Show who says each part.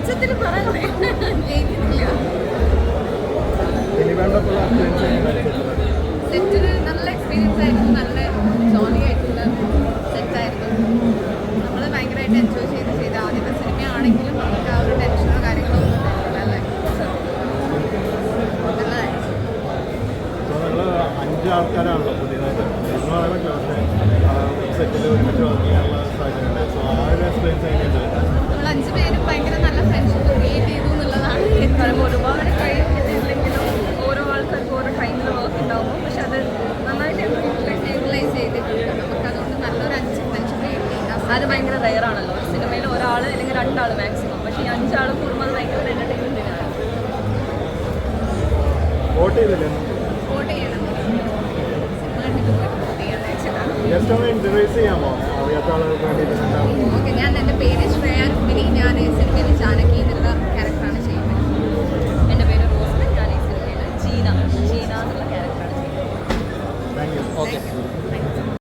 Speaker 1: ഉച്ചത്തിൽ
Speaker 2: ചെയ്യുന്നത്
Speaker 1: സെറ്റിൽ നല്ല എക്സ്പീരിയൻസ് ആയിരുന്നു നല്ല ജോലി ആയിട്ടുള്ള സെറ്റായിരുന്നു നമ്മൾ ഭയങ്കരമായിട്ട് എൻജോയ് ചെയ്ത് ചെയ്ത് ആദ്യത്തെ സിനിമയാണെങ്കിലും നമുക്ക് ആ ഒരു ടെൻഷനോ കാര്യങ്ങളോ ഒന്നും
Speaker 2: അഞ്ച് ആൾക്കാരാണല്ലോ പുതിയതായിട്ട്. സെറ്റിൽ ഒരുമിച്ച് വർക്ക്
Speaker 3: അത് ഭയങ്കര റയറാണല്ലോ ഒരു സിനിമയിൽ ഒരാൾ അല്ലെങ്കിൽ രണ്ടാൾ മാക്സിമം പക്ഷേ ഈ അഞ്ചാൾ കൂടുമ്പോൾ അത് ഭയങ്കര എന്റർടൈൻമെന്റിനാണ്
Speaker 2: വോട്ട് ചെയ്തില്ലേ?
Speaker 1: വോട്ട് ചെയ്യണം. ഓക്കെ ഞാൻ എന്റെ പേര് ശ്രേയ രുക്മിണി. ഞാൻ സിനിമയിൽ ജാനകി എന്നുള്ള ക്യാരക്ടറാണ് ചെയ്യുന്നത്.
Speaker 3: എന്റെ പേര് റോസ്മിൻ. ഞാൻ ഈ സിനിമയിൽ ജീന. ജീന എന്നുള്ള ക്യാരക്ടറാണ് ചെയ്യുന്നത്.
Speaker 1: You.